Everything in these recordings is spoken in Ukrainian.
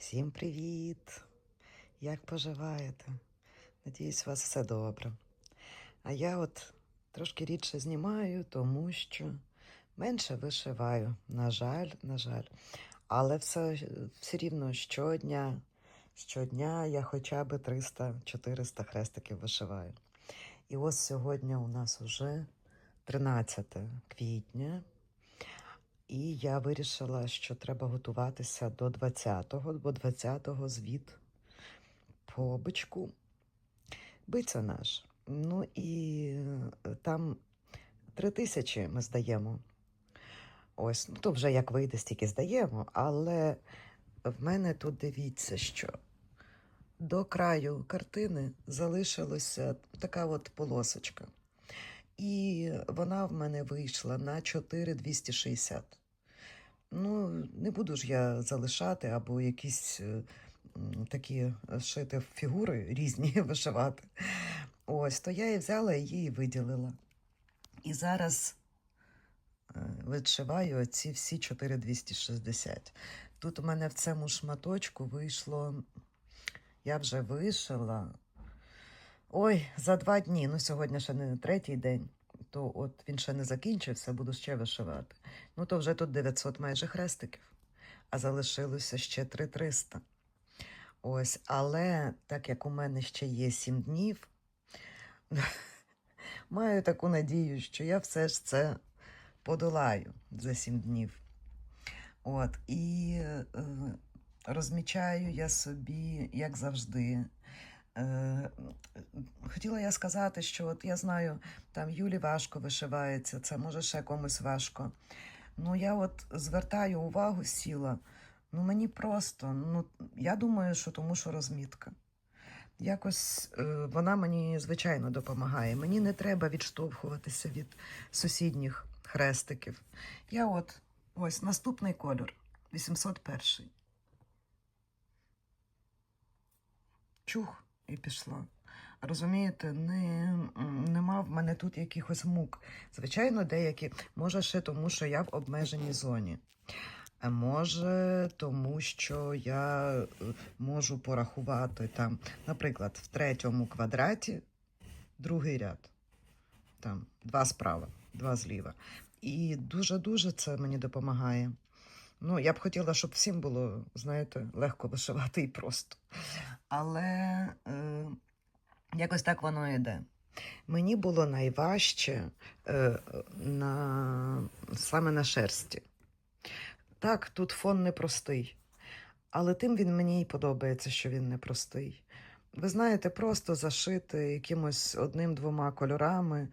Всім привіт! Як поживаєте? Надіюсь, у вас все добре. А я от трошки рідше знімаю, тому що менше вишиваю. На жаль, на жаль. Але все, все рівно щодня, щодня я хоча б 300-400 хрестиків вишиваю. І ось сьогодні у нас уже 13 квітня. І я вирішила, що треба готуватися до 20-го, бо 20-го звіт по бичку. Биця наш. Ну і е, там три тисячі ми здаємо. Ось, ну то вже як вийде, стільки здаємо. Але в мене тут дивіться, що до краю картини залишилася така от полосочка. І вона в мене вийшла на 4,260. Ну, не буду ж я залишати або якісь е, такі шити фігури різні вишивати. Ось, то я і взяла її і виділила. І зараз е, вишиваю ці всі 4,260. Тут у мене в цьому шматочку вийшло, я вже вишила. Ой, за два дні. Ну, сьогодні ще не третій день, то от він ще не закінчився, буду ще вишивати. Ну, то вже тут 900 майже хрестиків, а залишилося ще 3300. Ось, але так як у мене ще є 7 днів, маю таку надію, що я все ж це подолаю за 7 днів. От, і е, розмічаю я собі, як завжди. Е, хотіла я сказати, що от я знаю, там Юлі важко вишивається, це може ще комусь важко. Ну, я от звертаю увагу сіла. Ну, мені просто, ну, я думаю, що тому що розмітка. Якось е, вона мені, звичайно, допомагає. Мені не треба відштовхуватися від сусідніх хрестиків. Я от ось наступний кольор 801. Чух і пішла. Розумієте, не, нема в мене тут якихось мук. Звичайно, деякі, може, ще тому, що я в обмеженій зоні. А може, тому що я е, можу порахувати там, наприклад, в третьому квадраті другий ряд. Там два справа, два зліва. І дуже-дуже це мені допомагає. Ну, я б хотіла, щоб всім було, знаєте, легко вишивати і просто. Але е, якось так воно йде. Мені було найважче е, на, саме на шерсті. Так, тут фон непростий, але тим він мені і подобається, що він непростий. Ви знаєте, просто зашити якимось одним-двома кольорами.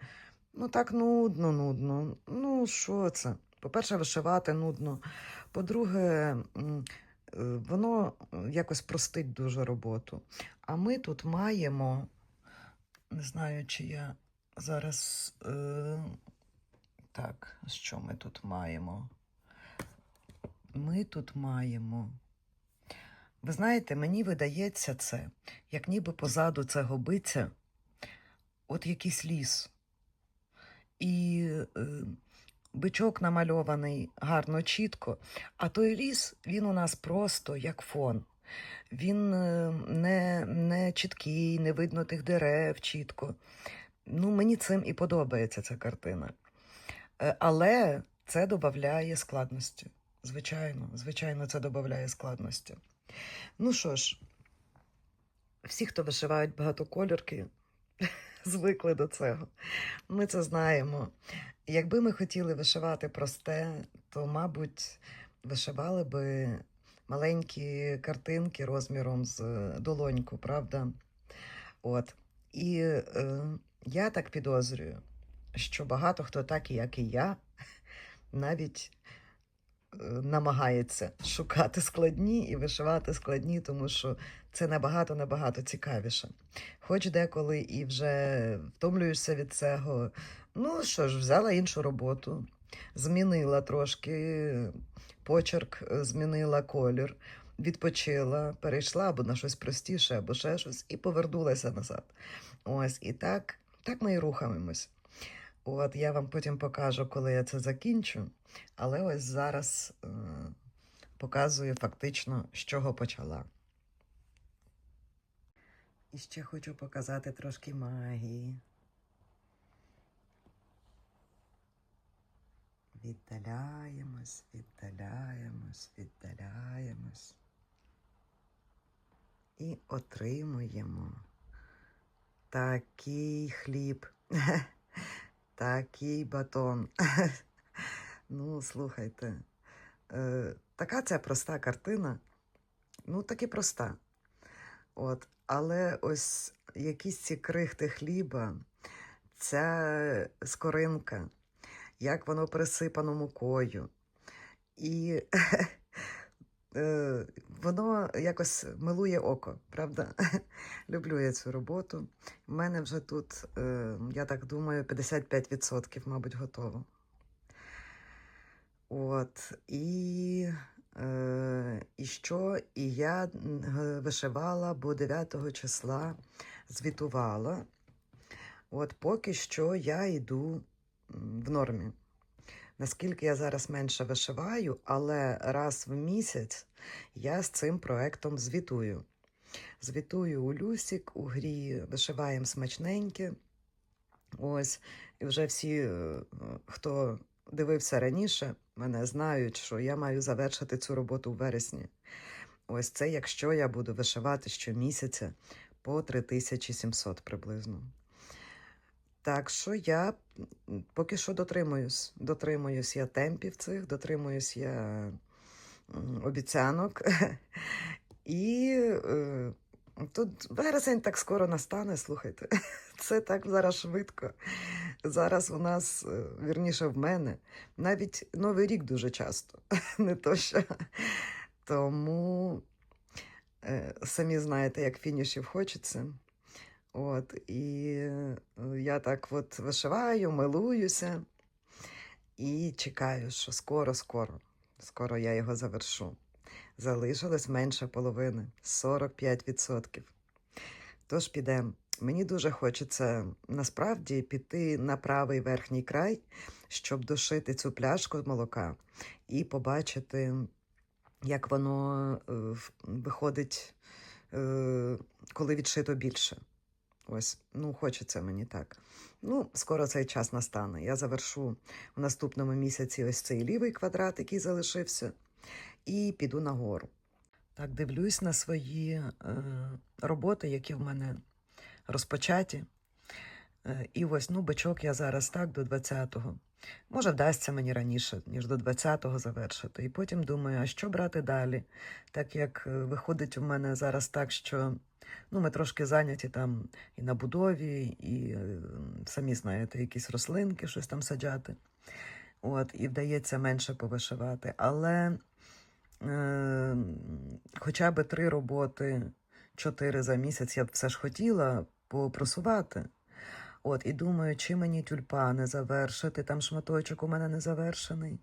Ну так нудно, нудно. Ну, що це? По-перше, вишивати нудно. По-друге, е, воно якось простить дуже роботу. А ми тут маємо, не знаю, чи я зараз. Е, так, що ми тут маємо? Ми тут маємо. Ви знаєте, мені видається це, як ніби позаду цього биця, от якийсь ліс. І е, бичок намальований гарно, чітко, а той ліс, він у нас просто як фон. Він е, не, не чіткий, не видно тих дерев чітко. Ну, мені цим і подобається ця картина. Е, Але це додає складності. Звичайно, звичайно, це додає складності. Ну що ж, всі, хто вишивають багатокольорки, звикли до цього. Ми це знаємо. Якби ми хотіли вишивати просте, то, мабуть, вишивали би маленькі картинки розміром з е, долоньку, правда? От. І е, я так підозрюю, що багато хто, так як і я, навіть намагається шукати складні і вишивати складні, тому що це набагато-набагато цікавіше. Хоч деколи і вже втомлюєшся від цього. Ну що ж, взяла іншу роботу, змінила трошки почерк, змінила колір, відпочила, перейшла або на щось простіше, або ще щось, і повернулася назад. Ось, і так, так ми і рухаємось. От я вам потім покажу, коли я це закінчу. Але ось зараз е, показую фактично, з чого почала. І ще хочу показати трошки магії. Віддаляємось, віддаляємось, віддаляємось. І отримуємо такий хліб, такий батон. Ну, слухайте, е, така ця проста картина. Ну, таки проста. От, але ось якісь ці крихти хліба, ця скоринка, як воно присипано мукою. І е, воно якось милує око, правда? Люблю я цю роботу. У мене вже тут, е, я так думаю, 55%, мабуть, готово. От, і, е, і що? І я вишивала, бо 9 числа звітувала. От поки що я йду в нормі. Наскільки я зараз менше вишиваю, але раз в місяць я з цим проектом звітую. Звітую у Люсік, у грі вишиваємо смачненьке. Ось, і вже всі, е, хто дивився раніше, мене знають, що я маю завершити цю роботу в вересні. Ось це, якщо я буду вишивати щомісяця по 3700 приблизно. Так що я поки що дотримуюсь. Дотримуюсь я темпів цих, дотримуюсь я обіцянок. І е, тут вересень так скоро настане, слухайте. Це так зараз швидко. Зараз у нас, е, вірніше, в мене, навіть Новий рік дуже часто. Не то що. Тому е, самі знаєте, як фінішів хочеться. От, і е, я так от вишиваю, милуюся і чекаю, що скоро-скоро, скоро я його завершу. Залишилось менше половини 45%. Тож підемо. Мені дуже хочеться насправді піти на правий верхній край, щоб дошити цю пляшку молока і побачити, як воно е, виходить, е, коли відшито більше. Ось, ну, хочеться мені так. Ну, скоро цей час настане. Я завершу у наступному місяці ось цей лівий квадрат, який залишився, і піду нагору. Так, дивлюсь на свої е, роботи, які в мене розпочаті. Е, і ось, ну, бичок я зараз так до 20-го. Може, вдасться мені раніше, ніж до 20-го завершити. І потім думаю, а що брати далі? Так як е, виходить у мене зараз так, що ну, ми трошки зайняті там і на будові, і е, самі знаєте, якісь рослинки, щось там саджати. От, і вдається менше повишивати. Але е, хоча б три роботи, чотири за місяць я б все ж хотіла попросувати. От, і думаю, чи мені тюльпани завершити, там шматочок у мене не завершений,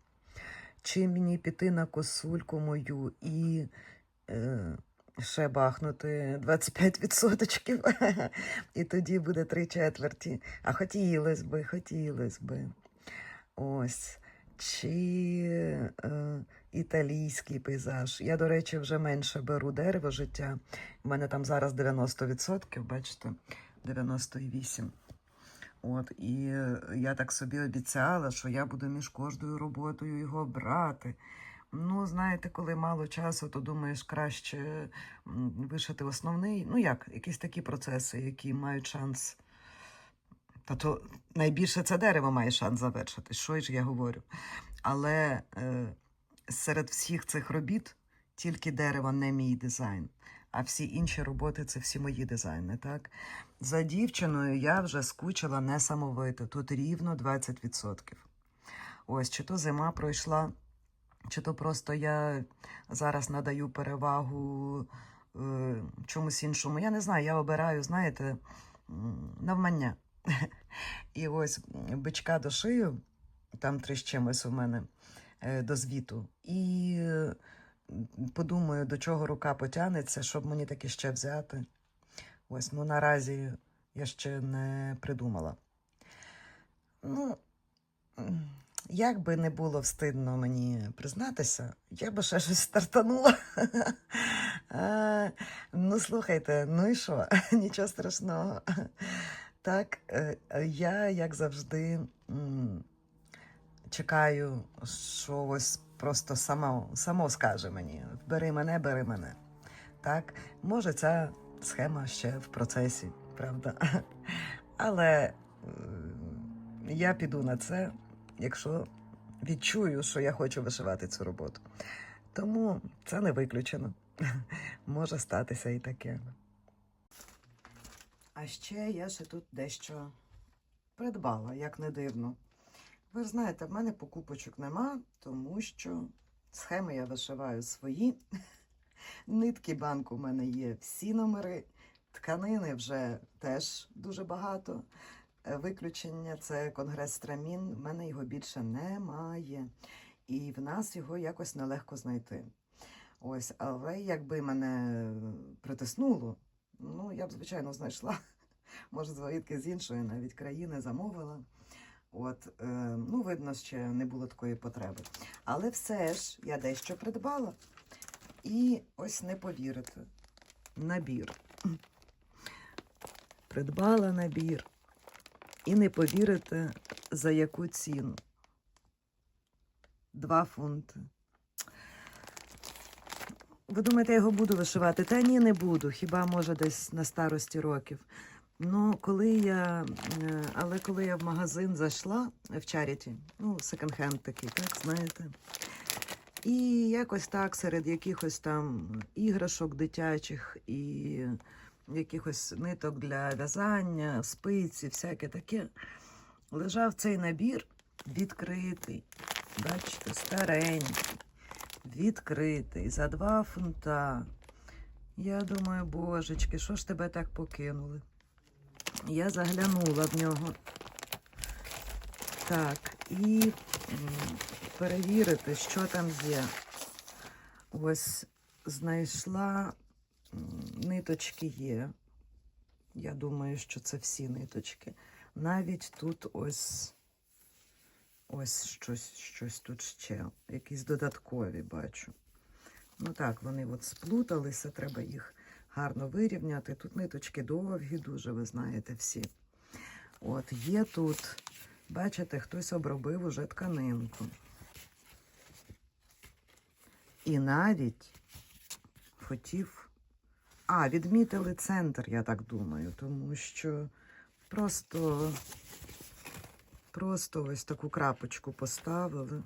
чи мені піти на косульку мою і е, ще бахнути 25%, і тоді буде три четверті. А хотілось би, хотілось би. Ось. Чи е, італійський пейзаж. Я, до речі, вже менше беру дерево життя. У мене там зараз 90%, бачите, 98%. От, і я так собі обіцяла, що я буду між кожною роботою його брати. Ну, знаєте, коли мало часу, то думаєш краще вишити основний. Ну як, якісь такі процеси, які мають шанс. Та то найбільше це дерево має шанс завершити. Що ж я говорю? Але е, серед всіх цих робіт тільки дерево не мій дизайн, а всі інші роботи це всі мої дизайни. Так? За дівчиною я вже скучила несамовито, тут рівно 20%. Ось, чи то зима пройшла, чи то просто я зараз надаю перевагу е, чомусь іншому. Я не знаю, я обираю, знаєте, навмання. І ось бичка до шию, там три чимось у мене до звіту. І е, подумаю, до чого рука потягнеться, щоб мені таки ще взяти. Ось, ну наразі я ще не придумала. Ну, Як би не було встидно мені признатися, я би ще щось стартанула. Ну, слухайте, ну і що? Нічого страшного. Так, е, е, я, як завжди, чекаю, що ось просто само, само скаже мені: бери мене, бери мене. Так, може, ця схема ще в процесі, правда? Але я піду на це, якщо відчую, що я хочу вишивати цю роботу. Тому це не виключено. Може статися і таке. А ще я ще тут дещо придбала, як не дивно. Ви ж знаєте, в мене покупочок нема, тому що схеми я вишиваю свої. Нитки банку в мене є всі номери, тканини вже теж дуже багато. Е, Виключення це конгрес Страмін. В мене його більше немає. І в нас його якось нелегко знайти. Ось, але якби мене притиснуло, ну я б, звичайно, знайшла. Може, звідки з іншої навіть країни замовила. От, е, ну, видно, ще не було такої потреби. Але все ж я дещо придбала. І ось не повірите. Набір. Придбала набір. І не повірите, за яку ціну. Два фунти. Ви думаєте, я його буду вишивати? Та ні, не буду. Хіба може десь на старості років. Ну, коли я, е, але коли я в магазин зайшла в Чаріті, ну, секонд-хенд такий, так, знаєте. І якось так серед якихось там іграшок дитячих і якихось ниток для в'язання, спиці, всяке таке, лежав цей набір відкритий. Бачите, старенький, відкритий, за два фунта. Я думаю, божечки, що ж тебе так покинули? Я заглянула в нього. Так, і перевірити, що там є. Ось знайшла ниточки є. Я думаю, що це всі ниточки. Навіть тут ось ось щось, щось тут ще. Якісь додаткові бачу. Ну так, вони от сплуталися, треба їх гарно вирівняти. Тут ниточки довгі, дуже, ви знаєте, всі. От, є тут, бачите, хтось обробив уже тканинку. І навіть хотів. А, відмітили центр, я так думаю, тому що просто, просто ось таку крапочку поставили.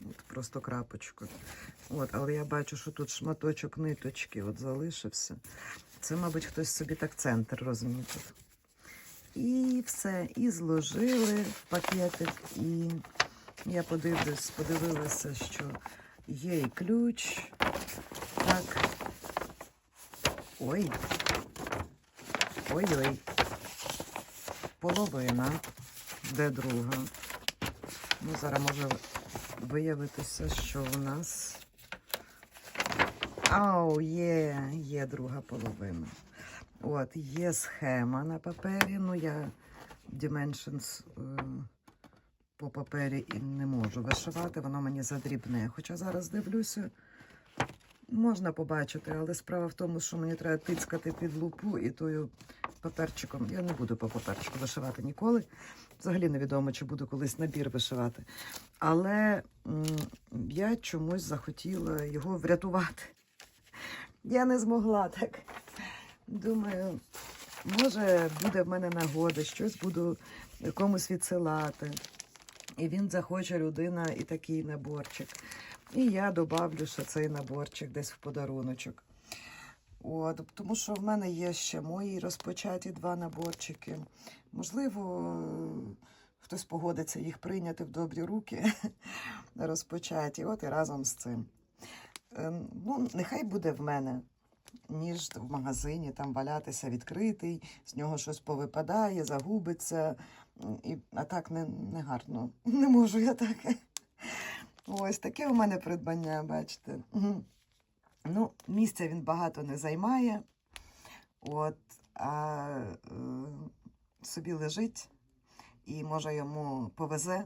От просто крапочку. От, але я бачу, що тут шматочок ниточки от залишився. Це, мабуть, хтось собі так центр розмітив. І все, і зложили в пакетик, і я подивлюсь, подивилася, що є і ключ. Так. Ой. Ой-ой. Половина. Де друга? Ну, зараз може виявитися, що у нас. Ау, є, є друга половина. От, є схема на папері. Ну, я Dimensions е, по папері і не можу вишивати, воно мені задрібне. Хоча зараз дивлюся, можна побачити, але справа в тому, що мені треба тицькати під лупу і тою паперчиком. Я не буду по паперчику вишивати ніколи. Взагалі невідомо, чи буду колись набір вишивати. Але я чомусь захотіла його врятувати. Я не змогла так. Думаю, може, буде в мене нагода, щось буду комусь відсилати. І він захоче людина і такий наборчик. І я добавлю ще цей наборчик десь в подаруночок. От, тому що в мене є ще мої розпочаті два наборчики. Можливо, хтось погодиться їх прийняти в добрі руки розпочаті. От і разом з цим. Ем, Ну, нехай буде в мене, ніж в магазині там валятися відкритий, з нього щось повипадає, загубиться. І, а так не, не гарно. Не можу я так. Ось таке у мене придбання, бачите. Ну, місця він багато не займає. От, а е, собі лежить, і може йому повезе,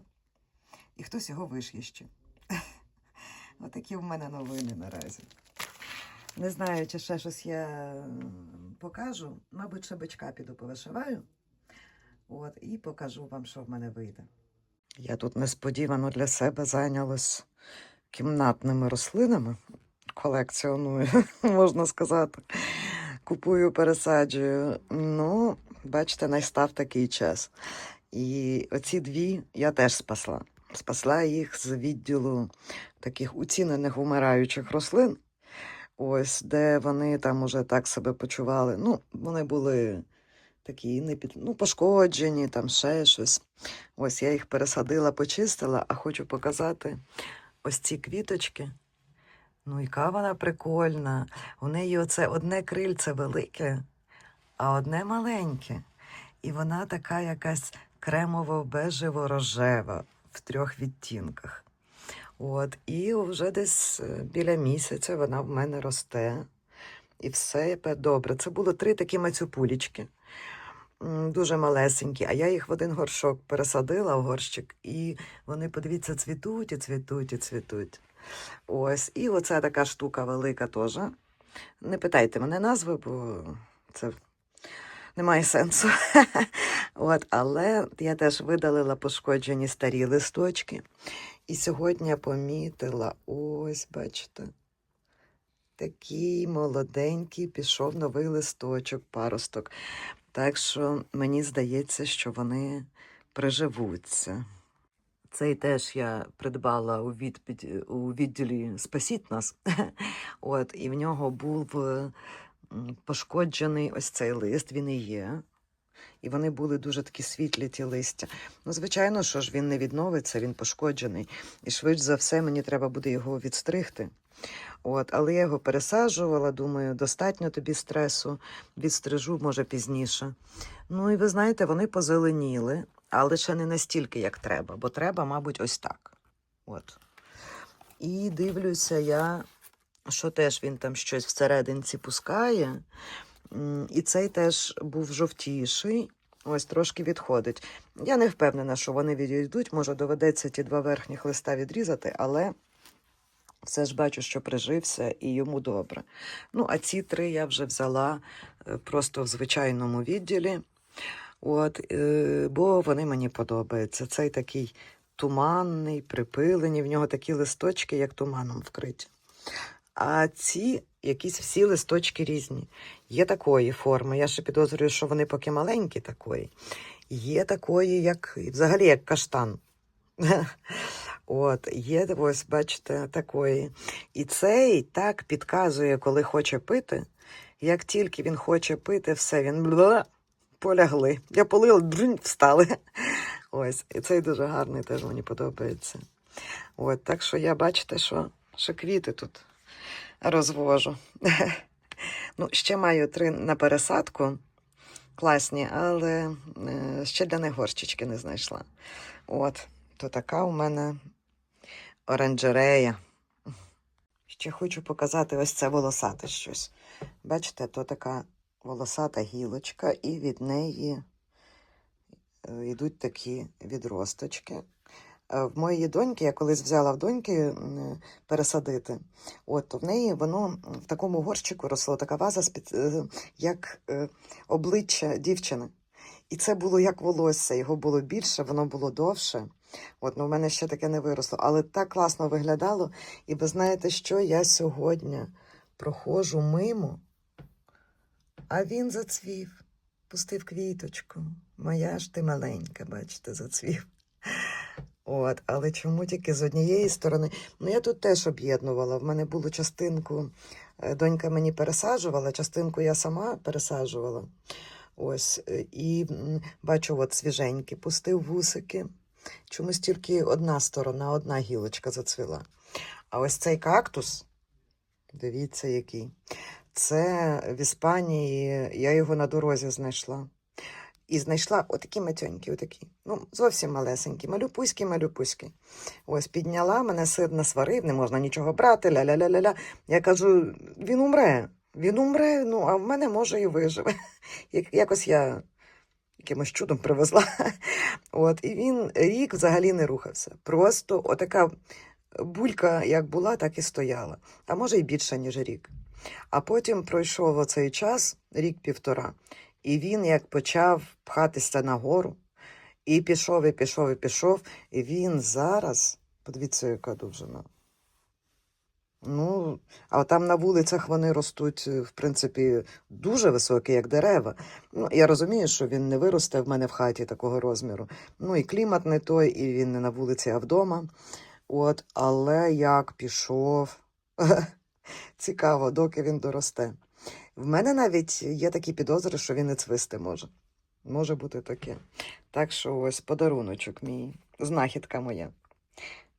і хтось його виш'є ще. Отакі в мене новини наразі. Не знаю, чи ще щось я покажу. Мабуть, ще бичка піду повишиваю. От, і покажу вам, що в мене вийде. Я тут несподівано для себе зайнялась кімнатними рослинами. Колекціоную, можна сказати. Купую, пересаджую. Ну, бачите, настав такий час. І оці дві я теж спасла. Спасла їх з відділу таких уцінених умираючих рослин. Ось, де вони там уже так себе почували. Ну, вони були такі не ну, пошкоджені, там ще щось. Ось я їх пересадила, почистила, а хочу показати ось ці квіточки. Ну, яка вона прикольна. У неї оце одне крильце велике, а одне маленьке. І вона така якась кремово-бежево-рожева в трьох відтінках. От, і вже десь е, біля місяця вона в мене росте. І все добре. Це було три такі мацюпулічки, дуже малесенькі, а я їх в один горшок пересадила в горщик, і вони, подивіться, цвітуть і цвітуть і цвітуть. Ось, і оця така штука велика теж. Не питайте мене назви, бо це немає сенсу. От, але я теж видалила пошкоджені старі листочки. І сьогодні я помітила, ось, бачите, такий молоденький пішов новий листочок, паросток. Так що мені здається, що вони приживуться. Цей теж я придбала у, відпід, у відділі Спасіть нас. От, і в нього був е, пошкоджений ось цей лист, він і є. І вони були дуже такі світлі, ті листя. Ну, звичайно, що ж він не відновиться, він пошкоджений. І швидше за все мені треба буде його відстригти. От, але я його пересаджувала, думаю, достатньо тобі стресу, відстрижу, може, пізніше. Ну і ви знаєте, вони позеленіли, але ще не настільки, як треба, бо треба, мабуть, ось так. От. І дивлюся я, що теж він там щось всерединці пускає. І цей теж був жовтіший. Ось трошки відходить. Я не впевнена, що вони відійдуть. Може, доведеться ті два верхніх листа відрізати, але все ж бачу, що прижився і йому добре. Ну, а ці три я вже взяла е, просто в звичайному відділі. От, е, бо вони мені подобаються. Цей такий туманний, припилені, в нього такі листочки, як туманом вкриті. А ці якісь всі листочки різні. Є такої форми. Я ще підозрюю, що вони поки маленькі такої. Є такої, як взагалі як каштан. От, є ось, бачите, такої. І цей так підказує, коли хоче пити. Як тільки він хоче пити, все, він полягли. Я полила, брунь, встали. Ось, і цей дуже гарний, теж мені подобається. От, так що я бачите, що, що квіти тут розвожу. ну, ще маю три на пересадку. Класні, але е, ще для них горщички не знайшла. От, то така у мене оранжерея. Ще хочу показати ось це волосате щось. Бачите, то така волосата гілочка, і від неї е, йдуть такі відросточки. Е, В моєї доньки, я колись взяла в доньки пересадити, от то в неї воно в такому горщику росло, така ваза, е, як обличчя дівчини. І це було як волосся, його було більше, воно було довше. От, ну, в мене ще таке не виросло, але так класно виглядало. І ви знаєте, що я сьогодні проходжу мимо, а він зацвів, пустив квіточку. Моя ж ти маленька, бачите, зацвів. От, але чому тільки з однієї сторони? Ну, я тут теж об'єднувала. В мене було частинку, е, донька мені пересаджувала, частинку я сама пересаджувала. Ось, е, і бачу, от свіженькі, пустив вусики. Чомусь тільки одна сторона, одна гілочка зацвіла. А ось цей кактус, дивіться, який. Це в Іспанії, я його на дорозі знайшла. І знайшла отакі матьонькі, отакі. Ну, зовсім малесенькі, малюпуські, малюпуські. Ось підняла, мене сир насварив, не можна нічого брати, ля-ля-ля-ля-ля. Я кажу, він умре. Він умре, ну, а в мене може і виживе. Як, якось я якимось чудом привезла. От, і він рік взагалі не рухався. Просто отака булька, як була, так і стояла. А може й більше, ніж рік. А потім пройшов оцей час, рік-півтора, і він як почав пхатися нагору, і пішов, і пішов, і пішов. І він зараз, подивіться, яка довжина. Ну, а там на вулицях вони ростуть, е, в принципі, дуже високі, як дерева. Ну, я розумію, що він не виросте в мене в хаті такого розміру. Ну, і клімат не той, і він не на вулиці, а вдома. От, але як пішов, цікаво, доки він доросте. В мене навіть є такі підозри, що він і цвисти може. Може бути таке. Так що ось подаруночок мій, знахідка моя.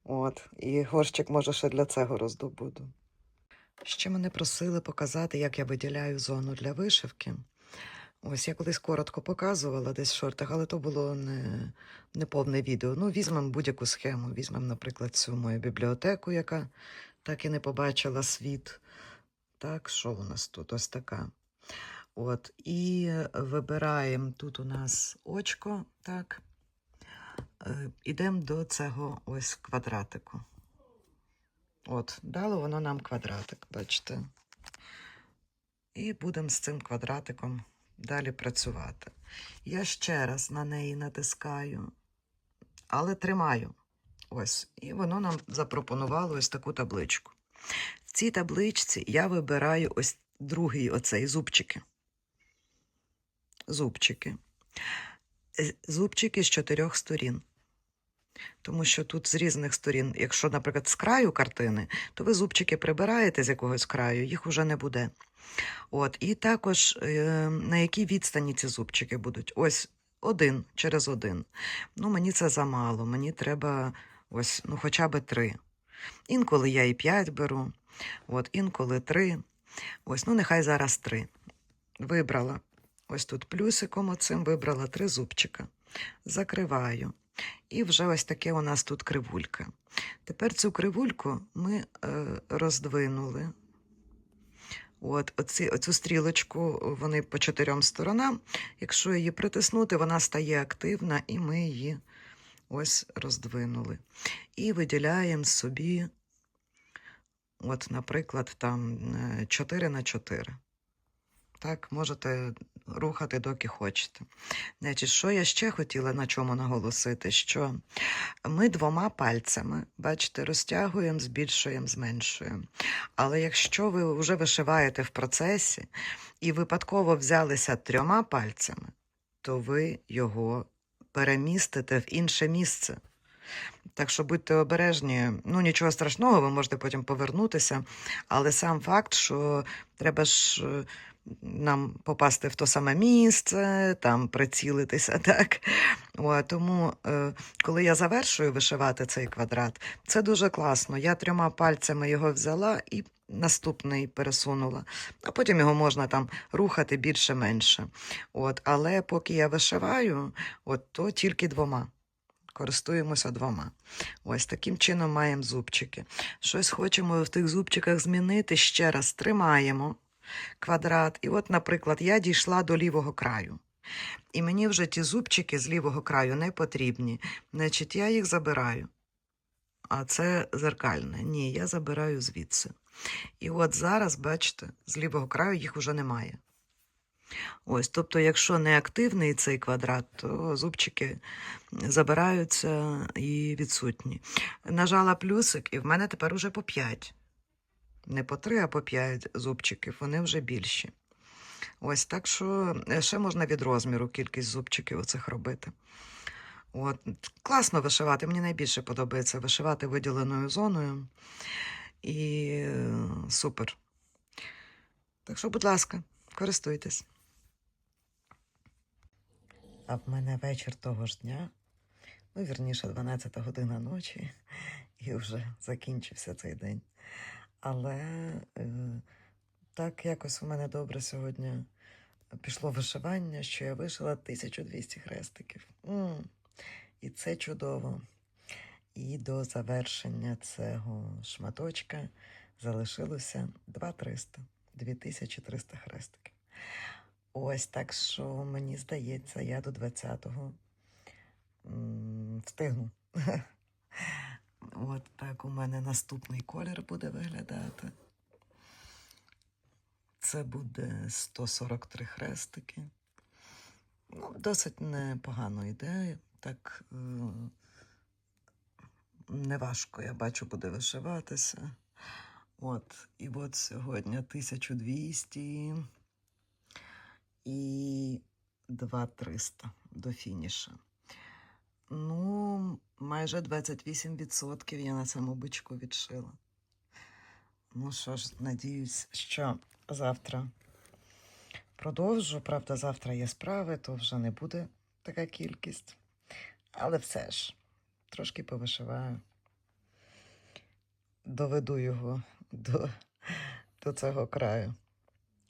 От, і горщик, може, ще для цього роздобуду. Ще мене просили показати, як я виділяю зону для вишивки. Ось я колись коротко показувала десь в шортах, але то було не, не повне відео. Ну, візьмемо будь-яку схему. Візьмемо, наприклад, цю мою бібліотеку, яка так і не побачила світ. Так, що у нас тут? Ось така. От, і вибираємо тут у нас очко, так. Е, Ідемо до цього ось квадратику. От, дало воно нам квадратик, бачите. І будемо з цим квадратиком далі працювати. Я ще раз на неї натискаю, але тримаю. Ось. І воно нам запропонувало ось таку табличку. В цій табличці я вибираю ось другий оцей зубчики. Зубчики. Е, Зубчики з чотирьох сторін. Тому що тут з різних сторін, якщо, наприклад, з краю картини, то ви зубчики прибираєте з якогось краю, їх уже не буде. От, і також е, на якій відстані ці зубчики будуть. Ось один через один. Ну, мені це замало, мені треба ось, ну, хоча б три. Інколи я і п'ять беру, от, інколи три. Ось, ну, нехай зараз три. Вибрала. Ось тут плюсиком оцим вибрала три зубчика. Закриваю. І вже ось таке у нас тут кривулька. Тепер цю кривульку ми е, роздвинули. От, оці, оцю стрілочку вони по чотирьом сторонам. Якщо її притиснути, вона стає активна, і ми її ось роздвинули. І виділяємо собі, от, наприклад, там 4 на 4. Так, можете рухати, доки хочете. Значить, що я ще хотіла на чому наголосити, що ми двома пальцями, бачите, розтягуємо, збільшуємо, зменшуємо. Але якщо ви вже вишиваєте в процесі і випадково взялися трьома пальцями, то ви його перемістите в інше місце. Так що будьте обережні, ну нічого страшного, ви можете потім повернутися, але сам факт, що треба ж е, нам попасти в то саме місце, там прицілитися, так. О, тому, е, коли я завершую вишивати цей квадрат, це дуже класно. Я трьома пальцями його взяла і наступний пересунула, а потім його можна там рухати більше-менше. От, але поки я вишиваю, от, то тільки двома. Користуємося двома. Ось таким чином маємо зубчики. Щось хочемо в тих зубчиках змінити. Ще раз тримаємо квадрат. І от, наприклад, я дійшла до лівого краю. І мені вже ті зубчики з лівого краю не потрібні. Значить, я їх забираю. А це зеркальне. Ні, я забираю звідси. І от зараз, бачите, з лівого краю їх вже немає. Ось, тобто, якщо не активний цей квадрат, то зубчики забираються і відсутні. Нажала плюсик, і в мене тепер уже по 5. Не по 3, а по 5 зубчиків, вони вже більші. Ось так що е, ще можна від розміру кількість зубчиків оцих робити. От, класно вишивати. Мені найбільше подобається вишивати виділеною зоною. І е, супер. Так що, будь ласка, користуйтесь. А в мене вечір того ж дня, ну, вірніше, 12 година ночі, і вже закінчився цей день. Але е, так якось у мене добре сьогодні пішло вишивання, що я вишила 1200 хрестиків. м І це чудово. І до завершення цього шматочка залишилося 2300, 2300 хрестиків. Ось так що мені здається, я до 20-го м, встигну. От так у мене наступний колір буде виглядати. Це буде 143 хрестики. Ну, досить непогано йде. Так е, неважко, я бачу, буде вишиватися. От, і от сьогодні 1200 і 2300 до фініша. Ну, майже 28% я на цьому бичку відшила. Ну що ж, надіюсь, що завтра продовжу. Правда, завтра є справи, то вже не буде така кількість. Але все ж, трошки повишиваю. Доведу його до, до цього краю.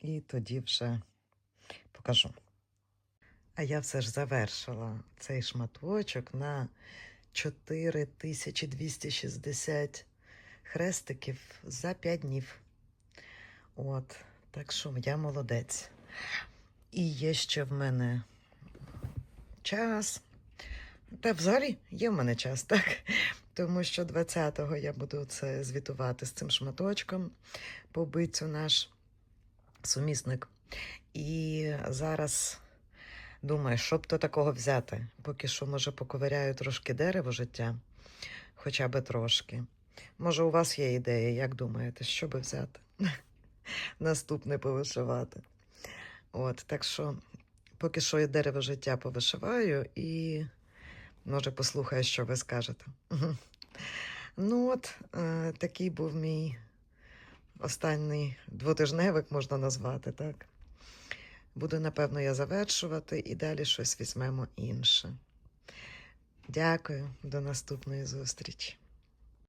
І тоді вже покажу. А я все ж завершила цей шматочок на 4260 хрестиків за 5 днів. От, так що я молодець. І є ще в мене час. Та взагалі є в мене час, так? Тому що 20-го я буду це звітувати з цим шматочком. Побицю наш сумісник. І зараз думаю, що б то такого взяти. Поки що, може, поковиряю трошки дерево життя, хоча би трошки. Може, у вас є ідея, як думаєте, що би взяти? Наступне повишивати. От, так що, поки що я дерево життя повишиваю і може послухаю, що ви скажете. Ну от, е, такий був мій останній двотижневик, можна назвати, так? Буду, напевно, я завершувати і далі щось візьмемо інше. Дякую, до наступної зустрічі.